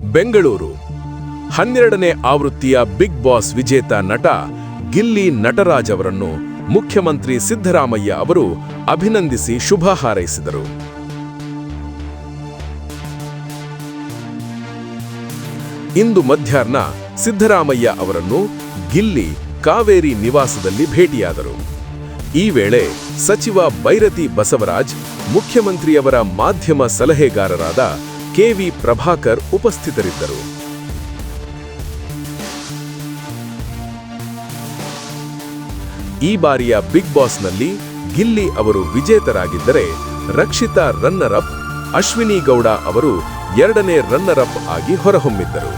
ಬೆಂಗಳೂರು. ಹನ್ನೆರಡನೇ ಆವೃತ್ತಿಯ big boss ವಿಜೇತ ನಟ ಗಿಲ್ಲಿ ನಟರಾಜ್ ಅವರನ್ನು ಮುಖ್ಯಮಂತ್ರಿ ಸಿದ್ದರಾಮಯ್ಯ ಅವರು ಅಭಿನಂದಿಸಿ ಶುಭ ಹಾರೈಸಿದರು. ಇಂದು ಮಧ್ಯಾಹ್ನ ಸಿದ್ದರಾಮಯ್ಯ ಅವರನ್ನು ಗಿಲ್ಲಿ ಕಾವೇರಿ ನಿವಾಸದಲ್ಲಿ ಭೇಟಿಯಾದರು. ಈ ವೇಳೆ ಸಚಿವ ಬೈರತಿ ಬಸವರಾಜ್ ಮುಖ್ಯಮಂತ್ರಿಯವರ ಮಾಧ್ಯಮ ಸಲಹೆಗಾರರಾದ ಕೆವಿ ಪ್ರಭಾಕರ್ ಉಪಸ್ಥಿತರಿದ್ದರು. ಈ ಬಾರಿಯ ಬಿಗ್ ಬಾಸ್ನಲ್ಲಿ ಗಿಲ್ಲಿ ಅವರು ವಿಜೇತರಾಗಿದ್ದರೆ ರಕ್ಷಿತಾ ರನ್ನರ್ ಅಪ್ ಅಶ್ವಿನಿ ಗೌಡ ಅವರು ಎರಡನೇ ರನ್ನರ್ ಅಪ್ ಆಗಿ ಹೊರಹೊಮ್ಮಿದ್ದರು.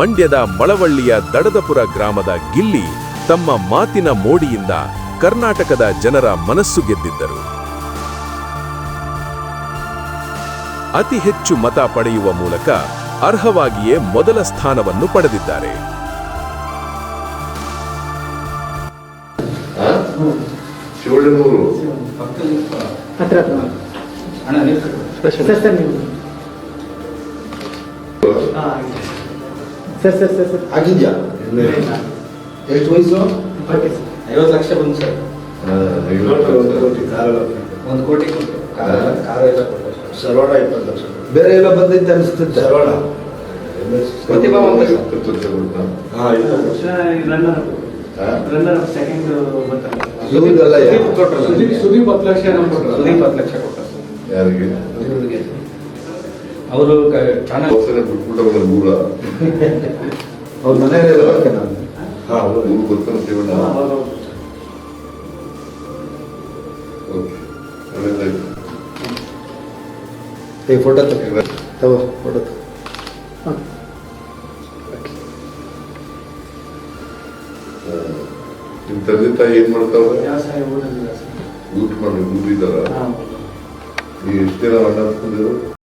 ಮಂಡ್ಯದ ಮಳವಳ್ಳಿಯ ದಡದಪುರ ಗ್ರಾಮದ ಗಿಲ್ಲಿ ತಮ್ಮ ಮಾತಿನ ಮೋಡಿಯಿಂದ ಕರ್ನಾಟಕದ ಜನರ ಮನಸ್ಸು ಗೆದ್ದಿದ್ದರು. ಅತಿ ಹೆಚ್ಚು ಮತ ಪಡೆಯುವ ಮೂಲಕ ಅರ್ಹವಾಗಿಯೇ ಮೊದಲ ಸ್ಥಾನವನ್ನು ಪಡೆದಿದ್ದಾರೆ. ಎಷ್ಟು ವಯಸ್ಸು? ಐವತ್ತು ಲಕ್ಷ ಬಂದು ಸರ್. ಒಂದು ಕೋಟಿ ಕೊಟ್ಟು. ಕಾರ? ಎಲ್ಲ ಕೊಟ್ಟು ಇಪ್ಪತ್ತು ಲಕ್ಷ ಬೇರೆ ಎಲ್ಲ ಬಂದಿದ್ದೆ ಅನಿಸ್ತದೆ ಸರ್ವಾಡ ಪ್ರತಿಭಾ ಒಂದು? ರನ್ನರ್ ಸೆಕೆಂಡ್ ಸುದೀಪ್ ಹತ್ತು ಲಕ್ಷ. ಸುದೀಪ್ ಹತ್ತು ಲಕ್ಷ ಕೊಟ್ಟರು ಯಾರಿಗೆ? ಅವರು ಚಾನಲ್ ಅವ್ರ ಮನೆಯಲ್ಲೆಲ್ಲ ಹಾ ಊರು ಗೊತ್ತಾಗ ಶಿವಣ್ಣ ಓಕೆ ಒಳ್ಳೆದಾಯ್ತು. ಏ ಫೋಟೋ ತಗೋ. ತಗೋ ಫೋಟೋ ತಗೋ. ನಿಮ್ ತಂದೆ ತಾಯಿ ಏನ್ ಮಾಡ್ತಾವ್ರೆ. ಊಟ ಮಾಡಿ ಹಾ. ನೀವು ಎಷ್ಟು ದಿನ ಅಣ್ಣ